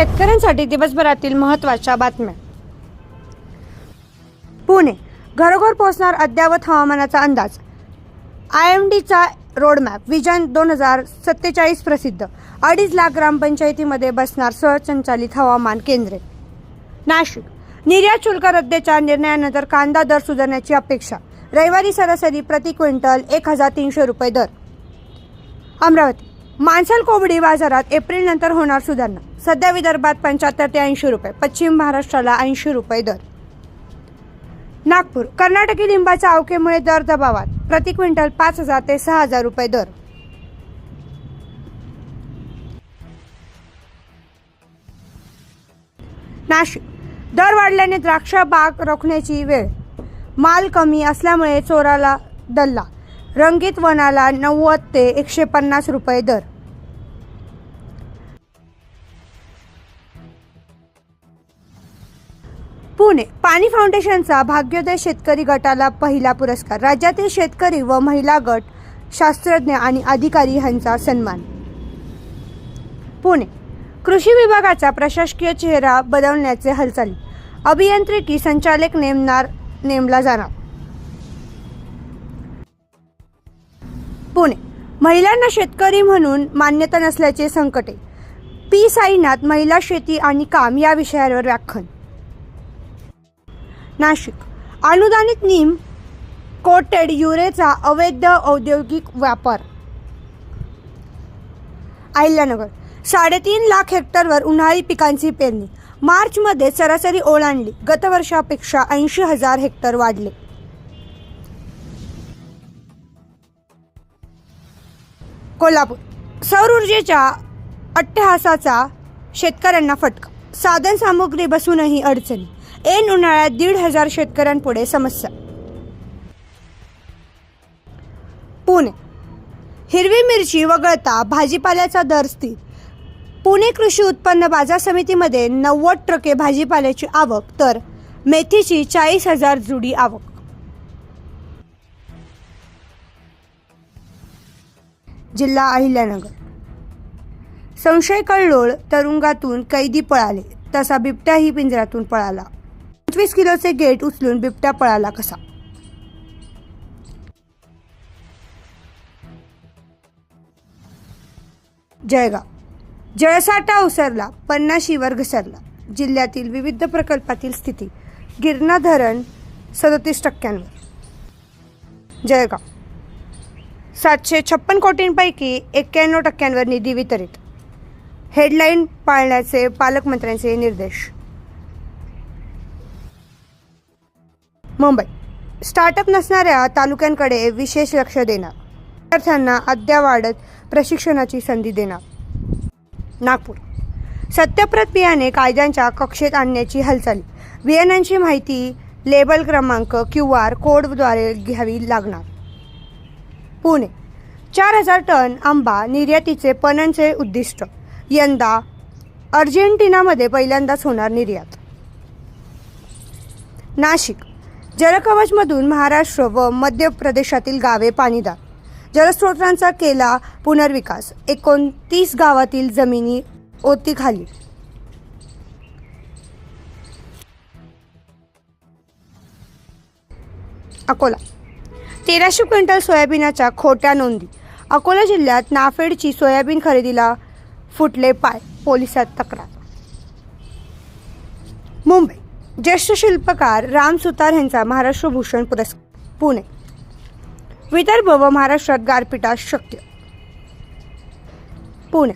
शेतकऱ्यांसाठी दिवसभरातील महत्त्वाच्या बातम्या. पुणे घरोघर पोहोचणार अद्ययावत हवामानाचा अंदाज. आय एम डीचा रोडमॅप विजन दोन हजार सत्तेचाळीस प्रसिद्ध. अडीच लाख ग्रामपंचायतीमध्ये बसणार स्वसंचालित हवामान केंद्रे. नाशिक निर्यात शुल्क रद्देच्या निर्णयानंतर कांदा दर सुधारण्याची अपेक्षा. रविवारी सरासरी प्रति क्विंटल एक हजार तीनशे रुपये दर. अमरावती माणसाल कोंबडी बाजारात एप्रिल नंतर होणार सुधारणा. सध्या विदर्भात पंच्याहत्तर ते ऐंशी रुपये पश्चिम महाराष्ट्राला ऐंशी रुपये दर. नागपूर कर्नाटकी लिंबाच्या अवकेमुळे दर दबावात प्रति क्विंटल पाच हजार ते सहा हजार रुपये दर. नाशिक दर वाढल्याने द्राक्ष बाग रोखण्याची वेळ. माल कमी असल्यामुळे चोराला दल्ला रंगीत वनाला नव्वद ते एकशे पन्नास रुपये दर. पुणे. पाणी फाउंडेशनचा भाग्योदय शेतकरी गटाला पहिला पुरस्कार. राज्यातील शेतकरी व महिला गट शास्त्रज्ञ आणि अधिकारी यांचा सन्मान. पुणे. कृषी विभागाचा प्रशासकीय चेहरा बदलण्याचे हालचाली. अभियांत्रिकी संचालक नेमणार नेमला जाणार. पुणे. महिलांना शेतकरी म्हणून मान्यता नसल्याचे संकटे. पी. साईनाथ महिला शेती आणि काम या विषयावर व्याख्यान. नाशिक. अनुदानित नीम कोटेड युरेचा अवैध औद्योगिक व्यापार. अहिल्यानगर. साडेतीन लाख हेक्टरवर उन्हाळी पिकांची पेरणी. मार्चमध्ये सरासरी ओलांडली गतवर्षापेक्षा ऐंशी हजार हेक्टर वाढले. कोल्हापूर. सौर ऊर्जेच्या अट्टहासाचा शेतकऱ्यांना फटका. साधनसामुग्री बसूनही अडचणी. ऐन उन्हाळ्यात दीड हजार शेतकऱ्यांपुढे समस्या. पुणे. हिरवी मिरची वगळता भाजीपाल्याचा दर स्थिर. पुणे कृषी उत्पन्न बाजार समितीमध्ये नव्वद टक्के भाजीपाल्याची आवक तर मेथीची चाळीस हजार जुडी आवक. जिल्हा अहिल्यानगर. संशय कळलोळ तरुंगातून कैदी पळाले तसा बिबट्याही पिंजऱ्यातून पळाला. पंचवीस किलोचे गेट उचलून बिबट्या पळाला कसा? जळगाव. जळसाठा उसरला पन्नाशीवर घसरला. जिल्ह्यातील विविध प्रकल्पातील स्थिती गिरणा धरण सदतीस टक्क्यांवर. जळगाव. सातशे छप्पन कोटींपैकी एक्क्याण्णव टक्क्यांवर निधी वितरित. हेडलाईन पाळण्याचे पालकमंत्र्यांचे निर्देश. मुंबई. स्टार्टअप नसणाऱ्या तालुक्यांकडे विशेष लक्ष देणार विद्यार्थ्यांना अद्ययावत प्रशिक्षणाची संधी देणार नागपूर. सत्यप्रत बियाणे कायद्यांच्या कक्षेत आणण्याची हालचाल. बियाण्यांची माहिती लेबल क्रमांक क्यू आर कोडद्वारे घ्यावी लागणार. पुणे. चार हजार टन आंबा निर्यातीचे पणनचे उद्दिष्ट. यंदा अर्जेंटिनामध्ये पहिल्यांदाच होणार निर्यात. नाशिक. जलकवचमधून महाराष्ट्र व मध्य प्रदेशातील गावे पाणीदार जलस्रोतांचा केला पुनर्विकास. एकोणतीस गावातील जमिनी ओतीखाली अकोला. तेराशे क्विंटल सोयाबीनाच्या खोट्या नोंदी. अकोला जिल्ह्यात नाफेडची सोयाबीन खरेदीला फुटले पाय. पोलिसात तक्रार. मुंबई. ज्येष्ठ शिल्पकार राम सुतार यांचा महाराष्ट्र भूषण पुरस्कार पुणे. विदर्भ व महाराष्ट्रात गारपिटा शक्य. पुणे.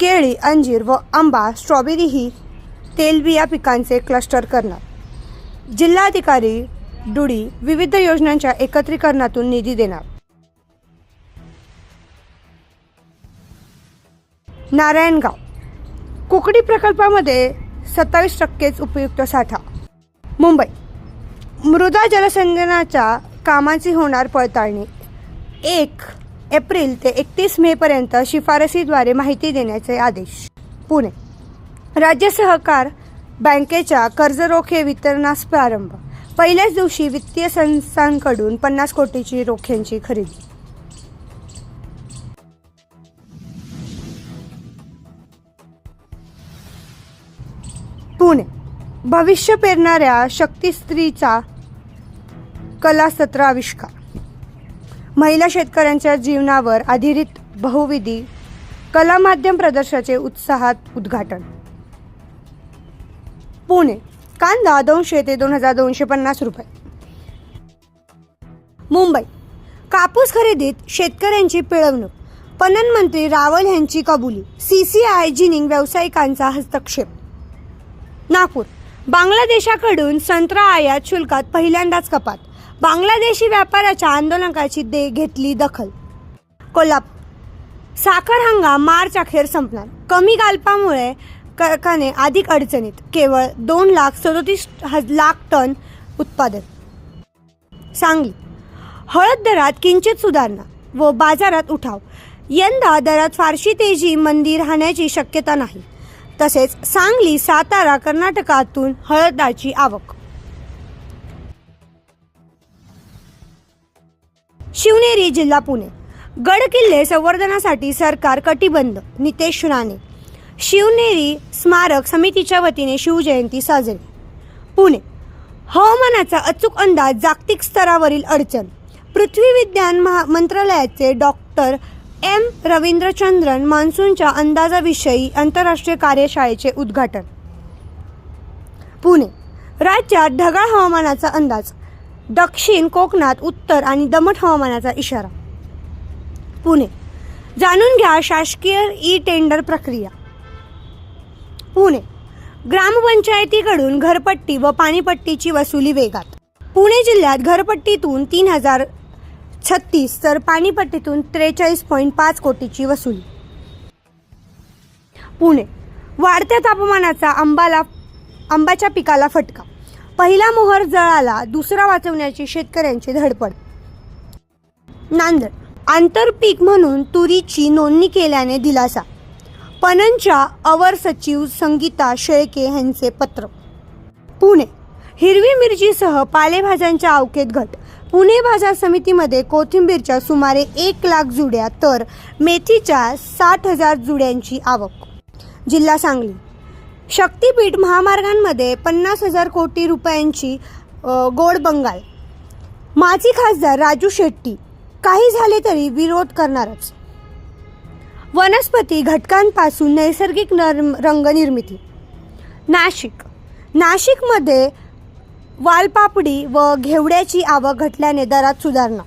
केळी अंजीर व आंबा स्ट्रॉबेरी ही तेलबिया पिकांचे क्लस्टर करणार. जिल्हाधिकारी डुडी विविध योजनांच्या एकत्रीकरणातून निधी देणार. नारायणगाव. कुकडी प्रकल्पामध्ये सत्तावीस टक्केच उपयुक्त साठा. मुंबई. मृदा जलसंगणाच्या कामाची होणार पडताळणी. एक एप्रिल ते एकतीस मेपर्यंत शिफारसीद्वारे माहिती देण्याचे आदेश. पुणे. राज्य सहकार बँकेच्या कर्जरोखे वितरणास प्रारंभ. पहिल्याच दिवशी वित्तीय संस्थांकडून पन्नास कोटीची रोख्यांची खरेदी. भविष्य पेरणाऱ्या शक्तिस्त्रीचा कला सत्र आविष्कार. महिला शेतकऱ्यांच्या जीवनावर आधारित बहुविधी कला माध्यम प्रदर्शनाचे उत्साहात उद्घाटन. पुणे कांदा दोनशे ते दोन हजार दोनशे पन्नास रुपये. मुंबई कापूस खरेदीत शेतकऱ्यांची पिळवणूक. पणन मंत्री रावल यांची कबुली. सी सी आय जिनिंग व्यावसायिकांचा हस्तक्षेप. नागपूर बांगलादेशाकडून संत्रा आयात शुल्कात पहिल्यांदाच कपात. बांगलादेशी व्यापाऱ्याच्या आंदोलकाची दे घेतली दखल. कोल्हापूर साखर हंगाम मार्च अखेर संपणार. कमी गाल्पामुळे कारखाने अधिक अडचणीत. केवळ दोन लाख सदोतीस लाख टन उत्पादन. सांगली. हळद दरात किंचित सुधारणा व बाजारात उठाव. यंदा दरात फारशी तेजी मंदी राहण्याची शक्यता नाही. तसेच सांगली सातारा कर्नाटकातून हळदाची आवक. शिवनेरी जिल्हा पुणे. गड किल्ले संवर्धनासाठी सरकार कटिबंध नितेश राणे. शिवनेरी स्मारक समितीच्या वतीने शिवजयंती साजरी. पुणे. हवामानाचा अचूक अंदाज जागतिक स्तरावरील अडचण. पृथ्वी विज्ञान महा मंत्रालयाचे डॉक्टर एम. रवींद्रचंद्रन मान्सूनच्या अंदाजाविषयी आंतरराष्ट्रीय कार्यशाळेचे उद्घाटन. पुणे राज्यात ढगाळ हवामानाचा अंदाज दक्षिण कोकणात उत्तर आणि दमट हवामानाचा इशारा. पुणे जाणून घ्या शासकीय ई टेंडर प्रक्रिया. पुणे ग्रामपंचायतीकडून घरपट्टी व पाणीपट्टीची वसुली वेगात. पुणे जिल्ह्यात घरपट्टीतून तीन हजार छत्तीस तर पाणीपट्टीतून त्रेचाळीस पॉईंट पाच कोटीची वसुली. पुणे. वाढत्या तापमानाचा आंबाला आंब्याच्या पिकाला फटका. पहिला मोहर जळाला दुसरा वाचवण्याची शेतकऱ्यांची धडपड. नांदेड. आंतरपीक म्हणून तुरीची नोंदणी केल्याने दिलासा. पणनच्या अवर सचिव संगीता शेळके यांचे पत्र. पुणे. हिरवी मिरचीसह पालेभाज्यांच्या अवकेत घट. पुणे बाजार समितीमध्ये कोथिंबीरच्या सुमारे एक लाख जुड्या तर मेथीच्या साठ हजार जुड्यांची आवक. जिल्हा सांगली. शक्तीपीठ महामार्गांमध्ये पन्नास हजार कोटी रुपयांची गोड बंगाल. माजी खासदार राजू शेट्टी. काही झाले तरी विरोध करणारच. वनस्पती घटकांपासून नैसर्गिक नर रंगनिर्मिती. नाशिक. नाशिकमध्ये वालपापडी व घेवड्याची आवक घटल्याने दरात सुधारणा.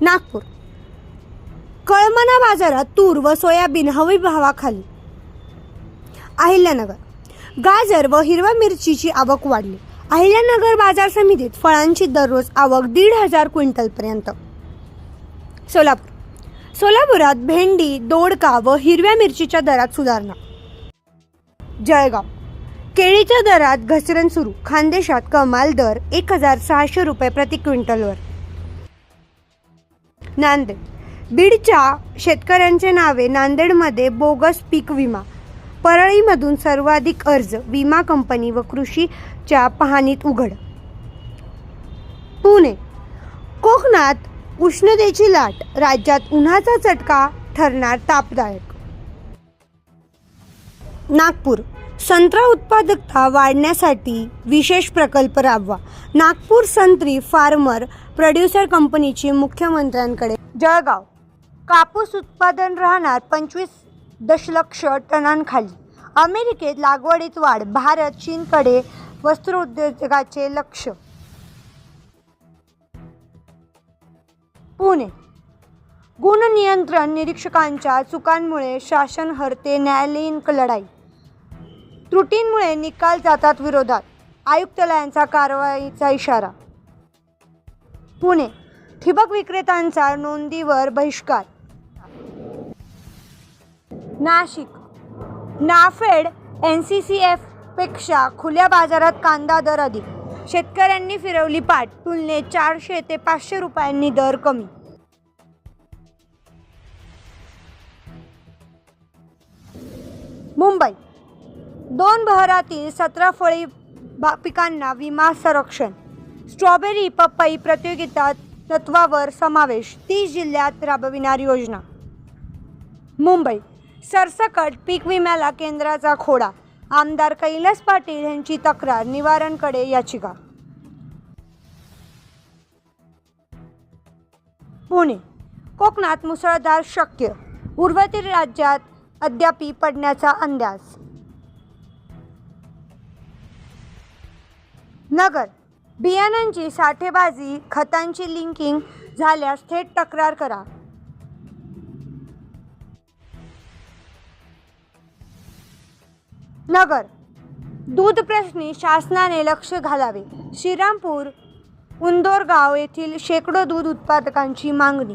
नागपूर. कळमना बाजारात तूर व सोयाबीन हवी भावाखाली. अहिल्यानगर. गाजर व हिरव्या मिरचीची आवक वाढली. अहिल्यानगर बाजार समितीत फळांची दररोज आवक दीड हजार क्विंटलपर्यंत सोलापूर. सोलापुरात भेंडी दोडका व हिरव्या मिरचीच्या दरात सुधारणा. जळगाव. केळीच्या दरात घसरण सुरू. खानदेशात कमाल दर एक हजार सहाशे रुपये प्रति क्विंटलवर. नांदेड. बीडच्या शेतकऱ्यांचे नावे नांदेडमध्ये बोगस पीक विमा. परळीमधून सर्वाधिक अर्ज विमा कंपनी व कृषीच्या पाहणीत उघड. पुणे. कोकणात उष्णतेची लाट राज्यात उन्हाचा चटका ठरणार तापदायक. नागपूर. संत्रा उत्पादकता वाढण्यासाठी विशेष प्रकल्प राबवा. नागपूर संत्री फार्मर प्रोड्युसर कंपनीची मुख्यमंत्र्यांकडे. जळगाव. कापूस उत्पादन राहणार पंचवीस दशलक्ष टनांखाली. अमेरिकेत लागवडीत वाढ भारत चीनकडे वस्त्रोद्योगाचे लक्ष. पुणे. गुण नियंत्रण निरीक्षकांच्या चुकांमुळे शासन हरते न्यायालयीन लढाई. त्रुटींमुळे निकाल जातात विरोधात. आयुक्तालयांचा कारवाईचा इशारा. पुणे ठिबक विक्रेत्यांचा नोंदीवर बहिष्कार. Nashik NAFED N C C एफपेक्षा खुल्या बाजारात कांदा दर अधिक. शेतकऱ्यांनी फिरवली पाठ तुलनेत चारशे ते पाचशे रुपयांनी दर कमी. मुंबई दोन बहरातील सतरा फळी बा पिकांना विमा संरक्षण. स्ट्रॉबेरी पपई प्रतियोगिता तत्वावर समावेश तीस जिल्ह्यात राबविणार योजना. मुंबई सरसकट पीक विम्याला केंद्राचा खोडा. आमदार कैलास पाटील यांची तक्रार निवारणकडे याचिका. पुणे कोकणात मुसळधार शक्य. उर्वरित राज्यात अद्यापी पडण्याचा अंदाज. नगर. बियाणांची साठेबाजी खतांची लिंकिंग झाल्यास थेट तक्रार करा. नगर. दूध प्रश्नी शासनाने लक्ष घालावे. श्रीरामपूर उंदोरगाव येथील शेकडो दूध उत्पादकांची मागणी.